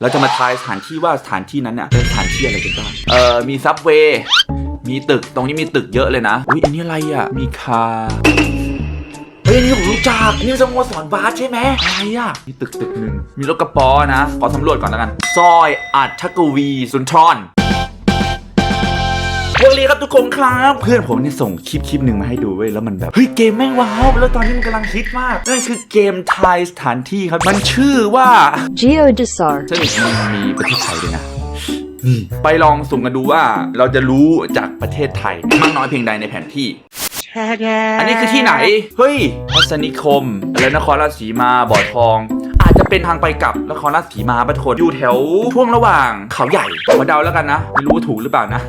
เราจะมาทายสถานที่ว่าสถานที่นั้นน่ะเป็นสถานที่อะไรกันบ้าง เอ่อ มีซับเวย์ มีตึก ตรงนี้มีตึกเยอะเลยนะ อุ้ยอันนี้อะไรอะ มีคาเฮ้ยอันนี่ผมรู้จักอันนี่สโมสรบาสใช่ไหมอะไรอะ มีตึกตึกหนึ่ง มีรถกระป๋อนะ ขอสำรวจก่อนแล้วกัน ซอยอัดชักวีสุนทร วัสดีครับทุกคนครับ เพื่อนผมเนี่ยส่งคลิปคลิปหนึ่งมาให้ดูเว้ยแล้วมันแบบเฮ้ยเกมแม่งว้าวแล้วตอนนี้มันกำลังฮิตมากนั่นคือเกมทายสถานที่ครับ มันชื่อว่า Geodesar. ซึ่งมันมีประเทศไทยด้วยนะนี่ไปลองสุ่มกันดูว่าเราจะรู้จากประเทศไทยมากน้อยเพียงใดในแผนที่อันนี้คือที่ไหน เฮ้ยพัสนิคม แล้วนครราชสีมา บ่อทอง อาจจะเป็นทางไปกลับนครราชสีมาปะทนอยู่แถวช่วงระหว่างเขาใหญ่มาเดาแล้วกันนะ ไม่รู้ว่าถูกหรือเปล่านะ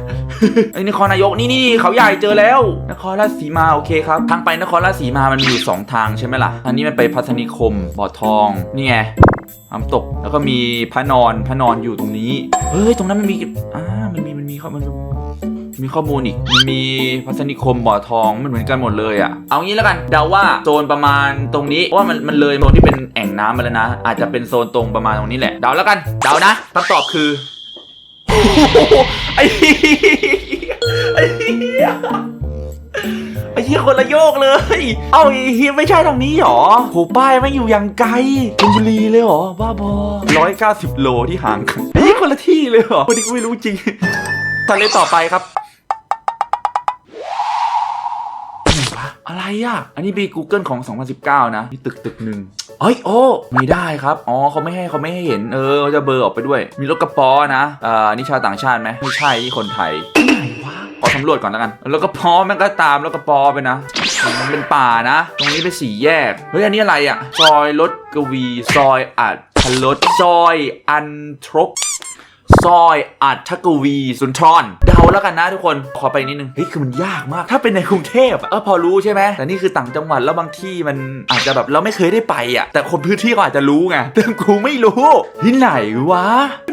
ไอ้นครนายกนี่นี่เขาใหญ่เจอแล้ว นครราชสีมาโอเคครับทางไปนครราชสีมามันมีอยู่สองทางใช่ไหมล่ะอันนี้มันไปพัฒนิคมบ่อทองนี่ไงน้ำตกแล้วก็มีพระนอนพระนอนอยู่ตรงนี้เฮ้ยตรงนั้นมันมีอ่ามันมีมันมีข้อมันมีข้อมูลอีก มีพัฒนิคมบ่อทองมันเหมือนกันหมดเลยอะ เอางี้แล้วกันเดาว่าโซนประมาณตรงนี้เพราะว่ามันมันเลยโซนที่เป็นแอ่งน้ำมาแล้วนะ อาจจะเป็นโซนตรงประมาณตรงนี้แหละ เดาแล้วกัน เดานะคำตอบคือไอ้ ยไอ้เหี้ยคนละโยกเลย เอ้าไอ้เหี้ยไม่ใช่ทางนี้หรอโหป้ายไม่อยู่อย่างไกลชลบุรีเลยหรอบ้าบอร้อยเก้าสิบโลที่ห่างกันไอ้เหี้ยคนละที่เลยหรอคนนี้ก็ไม่รู้จริงทะเลต่อไปครับอะไรอะไรอะ อันนี้บี Google ของ 2019 นะมีตึกตึกหนึ่งเอ้ยโอ้ ไม่ได้ครับ อ๋อเขาไม่ให้เขาไม่ให้เห็น เออเขาจะเบอร์ออกไปด้วย มีรถกระป๋อนะอ่อนี่ชาวต่างชาติไหมไม่ใช่นี่คนไทย สำรวจก่อนแล้วกัน แล้วก็พอมันก็ตามแล้วก็ปอไปนะมันเป็นป่านะ ตรงนี้เป็นสี่แยก เฮ้ย อันนี้อะไรอะ ซอยรถกวี ซอยอัดพลดซอยอันทรปซอยอัดทกวีสุนทรเดาแล้วกันนะทุกคนขอไปนิดนึงเฮ้ยคือมันยากมาก ถ้าเป็นในกรุงเทพเออพอรู้ใช่ไหมแต่นี่คือต่างจังหวัดแล้วบางที่มันอาจจะแบบเราไม่เคยได้ไปอะ แต่คนพื้นที่ก็อาจจะรู้ไงแต่กูไม่รู้ที่ไหนวะ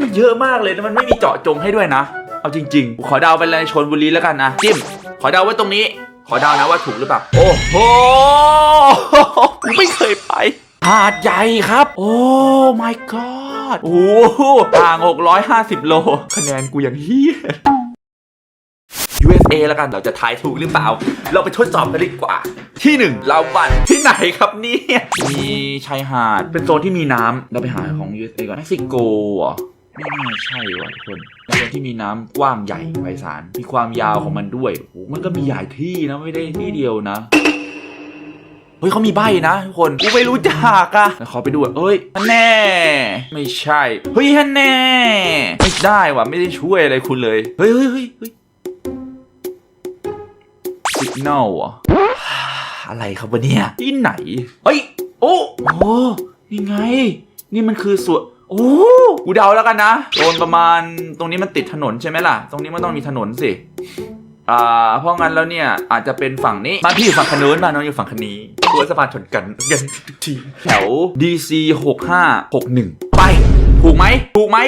มันเยอะมากเลยมันไม่มีเจาะจงให้ด้วยนะ เอาจริงๆ ขอเดาไปเลยชนบุรีแล้วกันนะจิ้ม ขอเดาไว้ตรงนี้ ขอเดานะว่าถูกหรือเปล่า โอ้โหกูไม่เคยไป หาดใหญ่ครับ โอ้ my god โอ้หห่าง650 โล คะแนนกูอย่างเฮีย USA แล้วกันเราจะทายถูกหรือเปล่า เราไปทดสอบกันดีกว่า ที่หนึ่งเราบันที่ไหนครับเนี่ยมีชายหาดเป็นโซนที่มีน้ำเราไปหาของ USA ก่อนเม็กซิโกเหรอไม่น่าใช่ว่ะทุกคน เป็นโซนที่มีน้ำกว้างใหญ่ไพศาลมีความยาวของมันด้วยโอ้โหมันก็มีหลายที่นะไม่ได้ที่เดียวนะเฮ้ยเขามีใบนะทุกคนกูไม่รู้จักอะขอไปดูเอ้ยฮันแน่ ไม่ใช่ เฮ้ยฮันแน่ ไม่ได้ว่ะไม่ได้ช่วยอะไรคุณเลย เฮ้ยเฮ้ยเฮ้ยเฮ้ยสิกแนลอะอะไรครับวะเนี่ยที่ไหน เฮ้ย โอ้โอ้นี่ไง นี่มันคือส่วน โอ้กูเดาแล้วกันนะโซนประมาณตรงนี้มันติดถนนใช่ไหมล่ะ ตรงนี้มันต้องมีถนนสิอ่าเพราะงั้นแล้วเนี่ยอาจจะเป็นฝั่งนี้บ้านพี่อยู่ฝั่งขนู้นบ้านน้องอยู่ฝั่งคนี้ตัวสะพานชนกันกันทุกทีแถว DC 6561 ไป ถูกไหมถูกไหม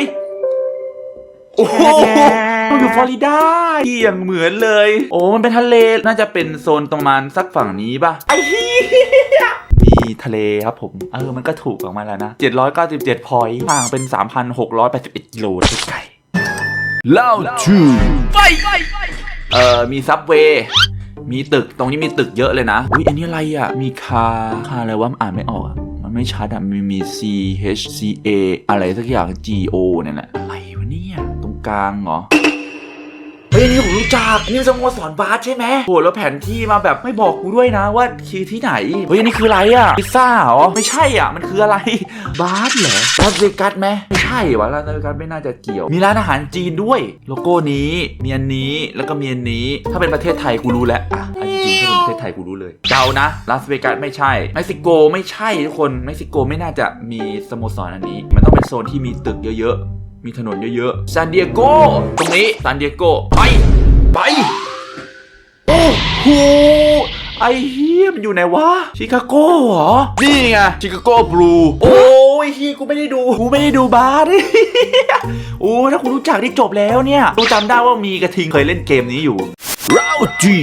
โอ้โหมันอยู่ฟลอริดาที่อย่างเหมือนเลย โอ้มันเป็นทะเลน่าจะเป็นโซนตรงมันสักฝั่งนี้ป่ะไอ้เหี้ยมี ทะเลครับผม เออ มันก็ถูกออกมาแล้วนะ 797พอยต์ห่างเป็น 3,681กิโลทุกไก่เล่าชูไปเอ่อ มีซับเวย์มีตึกตรงนี้มีตึกเยอะเลยนะ อุ้ยอันนี้อะไรอะ มีคาคาอะไรวะอ่านไม่ออกอะมันไม่ชัดอะ มีมี C H C A อะไรสักอย่าง G O เนี่ยแหละอะไรวะเนี่ย ตรงกลางเหรอเฮ้ยนี่ผมรู้จักนี่สโมสรบาสใช่ไหมโหแล้วแผนที่มาแบบไม่บอกกูด้วยนะว่าคือที่ไหนเฮ้ยนี่คืออะไรอะพิซซ่าเหรอไม่ใช่อะมันคืออะไรบาสเหรอลาสเวกัสไหมไม่ใช่วะลาสเวกัสไม่น่าจะเกี่ยว มีร้านอาหารจีนด้วย โลโก้นี้มีอันนี้แล้วก็มีอันนี้ ถ้าเป็นประเทศไทยกูรู้แล้วอะอันจริงถ้าเป็นประเทศไทยกูรู้เลยเดานะลาสเวกัสไม่ใช่เม็กซิโกไม่ใช่ทุกคนเม็กซิโกไม่น่าจะมีสโมสรอันนี้ มันต้องเป็นโซนที่มีตึกเยอะๆ มีถนนเยอะๆซานดิเอโกตรงนี้ซานดิเอโกไป ไป โอ้โหไอ้เฮียมันอยู่ไหนวะ ชิคาโกเหรอ นี่ไง ชิคาโกบลู โอ้ยเฮียกูไม่ได้ดู กูไม่ได้ดูบาสโอ้ถ้าคุณรู้จักนี่จบแล้วเนี่ย กูจำได้ว่ามีกระทิงเคยเล่นเกมนี้อยู่เราจี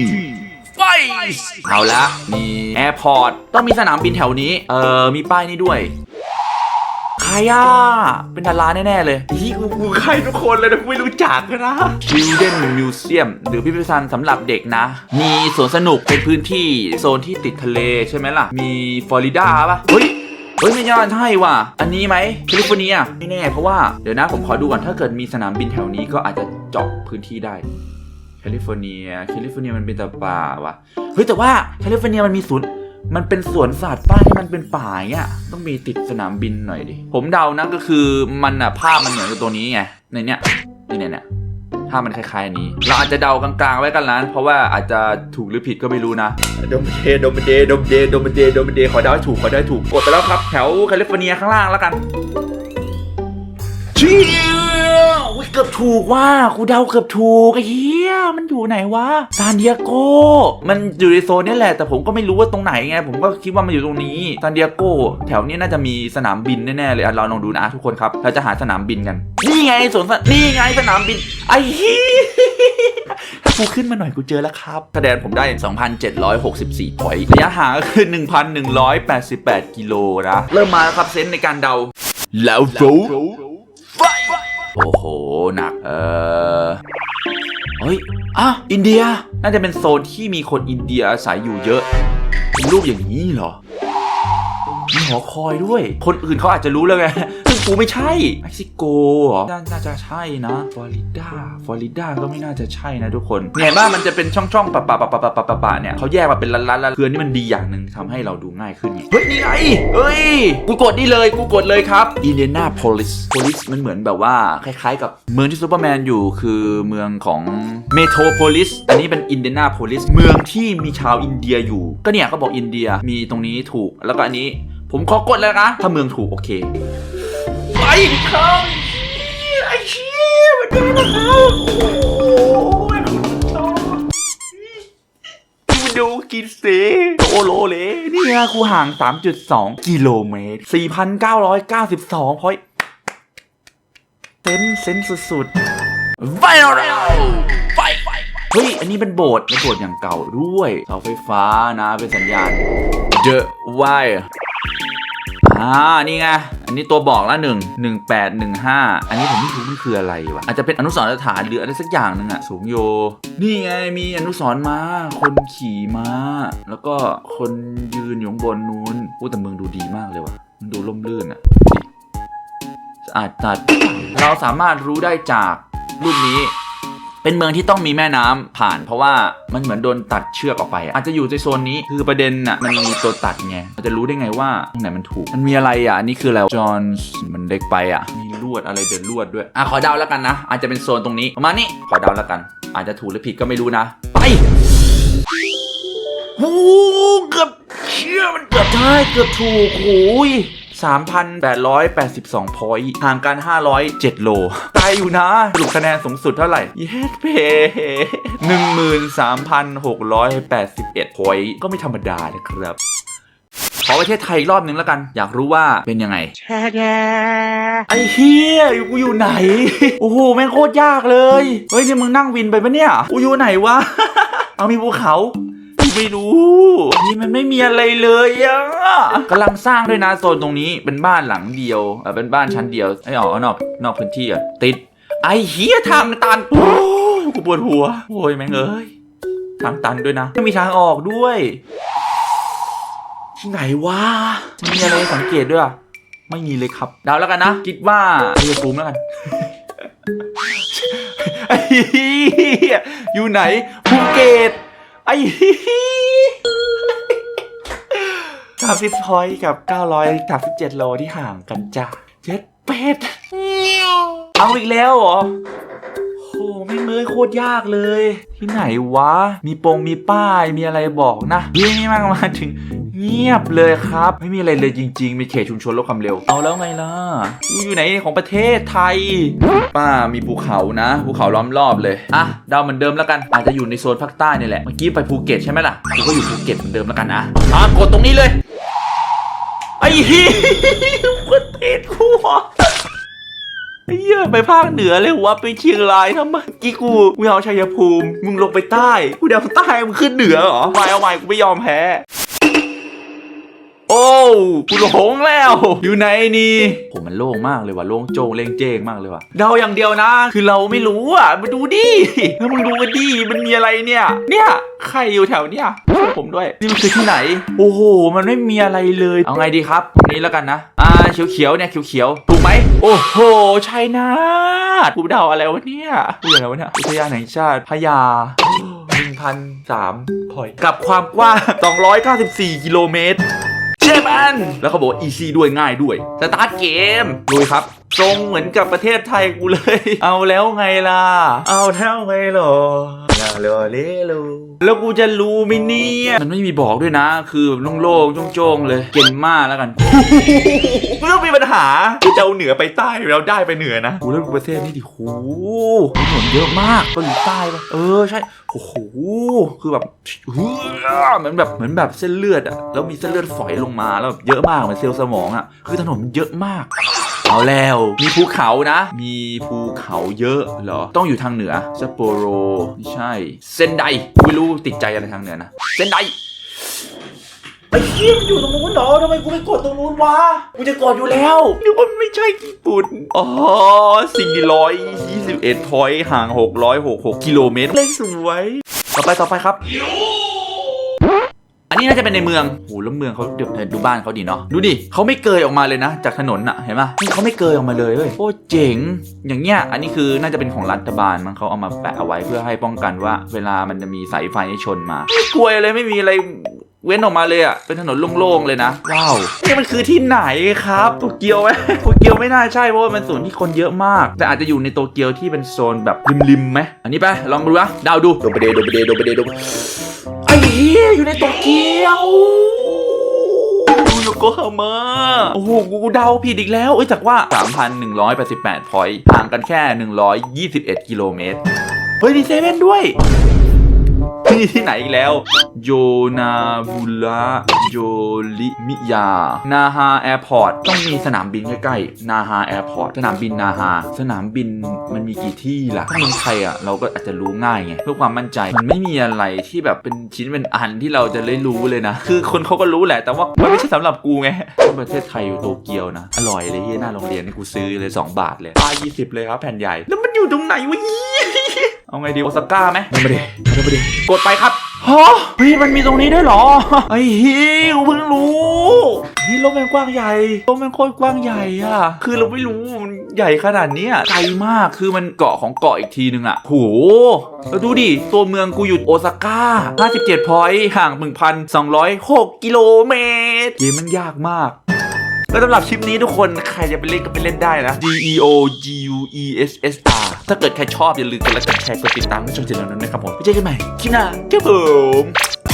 ไฟเอาละมีแอร์พอร์ต ต้องมีสนามบินแถวนี้ เออมีป้ายนี้ด้วย ใครอะ เป็นดาราแน่ ๆ เลยที่กูกูใครทุกคนเลยนะกูไม่รู้จักนะ Children Museum หรือพิพิธภัณฑ์สำหรับเด็กนะ มีสวนสนุกเป็นพื้นที่โซนที่ติดทะเลใช่ไหมล่ะ มีฟลอริดาป่ะ เฮ้ยเฮ้ยไม่น่าใช่ว่ะ อันนี้ไหมแคลิฟอร์เนียไม่แน่เพราะว่าเดี๋ยวนะผมขอดูก่อนถ้าเกิดมีสนามบินแถวนี้ก็อาจจะเจาะพื้นที่ได้แคลิฟอร์เนียแคลิฟอร์เนียมันเป็นแต่ป่าว่ะเฮ้ยแต่ว่าแคลิฟอร์เนียมันมีศูนย์ มันเป็นสวนสัตว์ป้าที่มันเป็นป่าเงี้ยต้องมีติดสนามบินหน่อยดิ ผมเดานะก็คือมันอะภาพมันเหมือนกับตัวนี้ไง ในเนี้ยนี่เนี่ยเนี่ยภาพมันคล้ายๆอันนี้ เราอาจจะเดากลางๆไว้กันล้าน เพราะว่าอาจจะถูกหรือผิดก็ไม่รู้นะโดมเดโดมเดโดมเดโดมเดโดมเดขอเดาให้ถูกขอเดาให้ถูกกดไปแล้วครับ แถวแคลิฟอร์เนียข้างล่างแล้วกันเชี่ยอุ๊ย เกือบถูกว่ากูเดาเกือบถูกไอ้เหี้ยมันอยู่ไหนวะซานดิเอโกมันอยู่ในโซนนี่แหละ แต่ผมก็ไม่รู้ว่าตรงไหนไงผมก็คิดว่ามันอยู่ตรงนี้ซานดิเอโกแถวนี้น่าจะมีสนามบินแน่ๆเลยอะเราลองดูนะทุกคนครับ เราจะหาสนามบินกัน นี่ไงสวนสัตว์นี่ไงสนามบินไอ้เหี้ยถ้ากูขึ้นมาหน่อยกูเจอแล้วครับคะแนนผมได้ 2,764พอยต์ระยะห่างก็คือ 1,188 กิโลนะ เริ่มมาแล้วครับเซนในการเดา แล้วโฟไฟ หนัก เออเฮ้ยอะอินเดีย น่าจะเป็นโซนที่มีคนอินเดียอาศัยอยู่เยอะมีรูปอย่างนี้เหรอมีหอคอยด้วย คนอื่นเขาอาจจะรู้แล้วไง กูไม่ใช่เม็กซิโกเหรอน่าจะใช่นะฟลอริดาฟลอริดาก็ไม่น่าจะใช่นะทุกคนเนี่ยบ้ามันจะเป็นช่องๆปะปะปะปะปะปะปะปะเนี่ยเขาแยกมาเป็นล้านๆแล้วคืออนนี่มันดีอย่างหนึ่งทำให้เราดูง่ายขึ้นไงเฮ้ยนี่ไงเฮ้ยกูกดนี่เลยกูกดเลยครับอินเดียนาโพลิสโพลิสมันเหมือนแบบว่าคล้ายๆ กับเมืองที่ซูเปอร์แมนอยู่คือเมืองของเมโทรโพลิสอันนี้เป็นอินเดียนาโพลิสเมืองที่มีชาวอินเดียอยู่ ก็เนี่ยเขาบอกอินเดียมีตรงนี้ถูกแล้วก็อันนี้ผมขอกดแล้วนะ ถ้าเมืองถูกโอเค ไปครับไอ้เชี่ยมันได้แล้วครับโอ้ยคุณผู้ชมดูกินเสโอโลเลนี่ไงครูห่าง 3.2 กิโลเมตร 4,992พอยเซนเซนสุดๆไฟเราไฟเฮ้ย อันนี้เป็นโบสถ์เป็นโบสถ์อย่างเก่าด้วยเสาไฟฟ้านะ เป็นสัญญาณ The Wire อ่า นี่ไง อันนี้ตัวบอกละหนึ่งหนึ่งแปดหนึ่งห้าอันนี้ผมไม่รู้มันคืออะไรวะ อาจจะเป็นอนุสรณ์สถานหรืออะไรสักอย่างหนึ่งอะสูงโย นี่ไง มีอนุสรณ์ม้า คนขี่ม้า แล้วก็คนยืนอยู่ข้างบนนู้นอู้แต่เมืองดูดีมากเลยว่ะมันดูร่มรื่นอะสะอาดตัดเราสามารถรู้ได้จากรูปนี้ เป็นเมืองที่ต้องมีแม่น้ำผ่าน เพราะว่ามันเหมือนโดนตัดเชือกออกไปอะอาจจะอยู่ในโซนนี้คือประเด็นน่ะมันมีตัวตัดไงเราจะรู้ได้ไงว่าตรงไหนมันถูก มันมีอะไรอะอันนี่คืออะไรจอห์นมันเล็กไปอะมีลวดอะไรเดินลวดด้วยอะขอเดาแล้วกันนะ อาจจะเป็นโซนตรงนี้ประมาณนี้ขอเดาแล้วกัน อาจจะถูกหรือผิดก็ไม่รู้นะไปโอ้เกือบเชื่อมันเกือบใช่เกือบถูกโอ้ย 3,882 พอยต์ห่างกัน 507 โลไกลอยู่นะสรุปคะแนนสูงสุดเท่าไหร่เยสเพ13,681พอยต์ก็ไม่ธรรมดานะครับขอประเทศไทยอีกรอบนึงแล้วกัน อยากรู้ว่าเป็นยังไงไอ้เฮียอยู่กูอยู่ไหน โอ้โห แม่งโคตรยากเลย เฮ้ยนี่มึงนั่งวินไปปะเนี่ย กูอยู่ไหนวะ เอามีภูเขา ไม่รู้ นี่มันไม่มีอะไรเลยอะกำลังสร้างด้วยนะโซนตรงนี้เป็นบ้านหลังเดียวเออเป็นบ้านชั้นเดียวไอ้ยออกนอกนอกพื้นที่อะติด ไอ้เฮียทางตันโอ้ยกูปวดหัวโอ้ยแม่งเอ้ยทางตันด้วยนะ ไม่มีทางออกด้วยที่ไหนวะมีอะไรสังเกตด้วยอะไม่มีเลยครับเดาแล้วกันนะ คิดว่าเรียภูมแล้วกันไอเฮียอยู่ไหนภูเก็ต ไอ้สามสิบพอยกับเก้าร้อยสามสิบเจ็ดโลที่ห่างกันจ้ะเจ็ดเป็ด เอาอีกแล้วเหรอโอ้ไม่เมยโคตรยากเลย ที่ไหนวะ มีปงมีป้ายมีอะไรบอกนะยี่มากมาถึง เงียบเลยครับ ไม่มีอะไรเลยจริง ๆ มีเขตชุมชนลดความเร็ว เอาแล้วไงล่ะอยู่ไหนของประเทศไทย ป้ามีภูเขานะภูเขาล้อมรอบเลยอะเดาเหมือนเดิมแล้วกัน อาจจะอยู่ในโซนภาคใต้นี่แหละเมื่อกี้ไปภูเก็ตใช่ไหมล่ะกูก็อยู่ภูเก็ตเหมือนเดิมแล้วกันนะอะกดตรงนี้เลยไอ้เหี้ยประเทศหรอไอ้เหี้ยไปภาคเหนือเลยวะไปเชียงรายทำไมกี้กูกูเอาชัยภูมิ มึงลงไปใต้ กูเดาใต้มึงขึ้นเหนือเหรอไม่เอาใหม่กูไม่ยอมแพ้ กูหลงแล้ว อยู่ไหนนี่ผมมันโล่งมากเลยว่ะโล่งโจงเล่งเจงมากเลยว่ะเดาอย่างเดียวนะ คือเราไม่รู้อะมาดูดิแล้วมึงดูกันดิมันมีอะไรเนี่ย เนี่ยใครอยู่แถวเนี่ยช่วยผมด้วยนี่มันคือที่ไหน โอ้โห มันไม่มีอะไรเลย เอาไงดีครับตรงนี้แล้วกันนะอ่าเขียวเขียวๆเนี่ยเขียวเขียวๆถูกไหมโอ้โหชัยนาทกูเดาอะไรวะเนี่ยกูอะไรวะเนี่ยอุทยานแห่งชาติพญาหนึ่งพันสามพอยกับความกว้าง294 กิโลเมตร มัน แล้วเขาบอกว่า easy ด้วยง่ายด้วย สตาร์ทเกมลุยครับ ตรงเหมือนกับประเทศไทยกูเลย เอาแล้วไงล่ะ เอาแล้วไงหรอลาลอเลโลแล้วกูจะรู้ไหมเนี่ยมันไม่มีบอกด้วยนะ คือโล่งๆโจ้งๆเลย เกนมาแล้วกันไม่ต้องมีปัญหากูจะเอาเหนือไปใต้เราได้ไปเหนือนะกูเลือกประเทศนี้ดิโหถนนเยอะมากเกาหลีใต้ปะเออใช่โอ้โหคือแบบเฮ้อเหมือนแบบเหมือนแบบเส้นเลือดอะแล้วมีเส้นเลือดฝอยลงมาแล้วแบบเยอะมากเหมือนเซลล์สมองอะคือถนนมันเยอะมาก เอาแล้ว มีภูเขานะ มีภูเขาเยอะเหรอ ต้องอยู่ทางเหนือซัปโปโรไม่ใช่ เซนไดไม่รู้ติดใจอะไรทางเหนือนะ เซนไดไอ้เหี้ยมันอยู่ตรงนู้นเหรอทำไมกูไม่กดตรงนู้นวะ กูจะกดอยู่แล้วนึกว่ามันไม่ใช่ญี่ปุ่น อ๋อสี่ร้อยยี่สิบเอ็ดพอยต์ห่างหกร้อยหกหกกิโลเมตรเลขสวย ต่อไปต่อไปครับอั นนี้น่าจะเป็นในเมืองโหแล้วเมืองเขาเดี๋ยวดูบ้านเขาดีเนาะ ดูดิเขาไม่เกยออกมาเลยนะ จากถนนอะเห็นปะนี่เขาไม่เกยออกมาเลยเว้ย โอ้เจ๋ง อย่างเงี้ย อันนี้คือน่าจะเป็นของรัฐบาลมันเขาเอามาแปะเอาไว้เพื่อให้ป้องกันว่า เวลามันจะมีสายไฟชนมาไม่กลัวอะไรไม่มีอะไร เว้นออกมาเลยอะเป็นถนนโล่งๆเลยนะ ว้าว นี่มันคือที่ไหนครับ โตเกียวไหมโตเกียวไม่น่าใช่เพราะว่ามันส่วนที่คนเยอะมาก แต่อาจจะอยู่ในโตเกียวที่เป็นโซนแบบริมๆไหม อันนี้ไป ลองดูนะดาวดูโดบเดโดบเดโดบเดโดไอ้เหี้ยอยู่ในโตเกียวโยโกฮาม่าโอ้โห กูเดาผิดอีกแล้ว เอ้ยจากว่า 3,188 พอยต์ห่างกันแค่ 121 กิโลเมตร เฮ้ยมีเซเว่นด้วย ที่ที่ไหนอีกแล้ว โยนาบุระโยลิมิยา นาฮาแอร์พอร์ตต้องมีสนามบินใกล้ๆ นาฮาแอร์พอร์ตสนามบินนาฮา สนามบินมันมีกี่ที่ล่ะ ถ้าเมืองไทยอะเราก็อาจจะรู้ง่ายไง เพื่อความมั่นใจ มันไม่มีอะไรที่แบบเป็นชิ้นเป็นอันที่เราจะได้รู้เลยนะ คือคนเขาก็รู้แหละ แต่ว่ามันไม่ใช่สำหรับกูไงประเทศไทยอยู่โตเกียวนะ อร่อยเลยที่หน้าโรงเรียนนี่กูซื้อเลย 2 บาทเลยป้า20 เลยครับแผ่นใหญ่ แล้วมันอยู่ตรงไหนวะเอาไงดีโอซาก้าไหมไม่ได้ไม่ได้กดไปครับ ฮะเฮ้ยมันมีตรงนี้ด้วยเหรอ ไอ้ฮิวเพิ่งรู้นี่โลกมันกว้างใหญ่โลกมันโคตรกว้างใหญ่อะคือเราไม่รู้มันใหญ่ขนาดเนี้ยไกลมากคือมันเกาะของเกาะอีกทีนึงอะโหแล้วดูดิตัวเมืองกูอยู่โอซาก้า 57พอยต์ห่าง 1,206 กิโลเมตรเกมมันยากมากแล้วสำหรับคลิปนี้ทุกคน ใครจะไปเล่นก็ไปเล่นได้นะ D E O G E S S R ถ้าเกิดใครชอบอย่าลืมกดไลค์กดแชร์กดติดตามให้ช่องเจริญนั้นนะครับผมไปเจอกันใหม่คลิปหน้าครับผม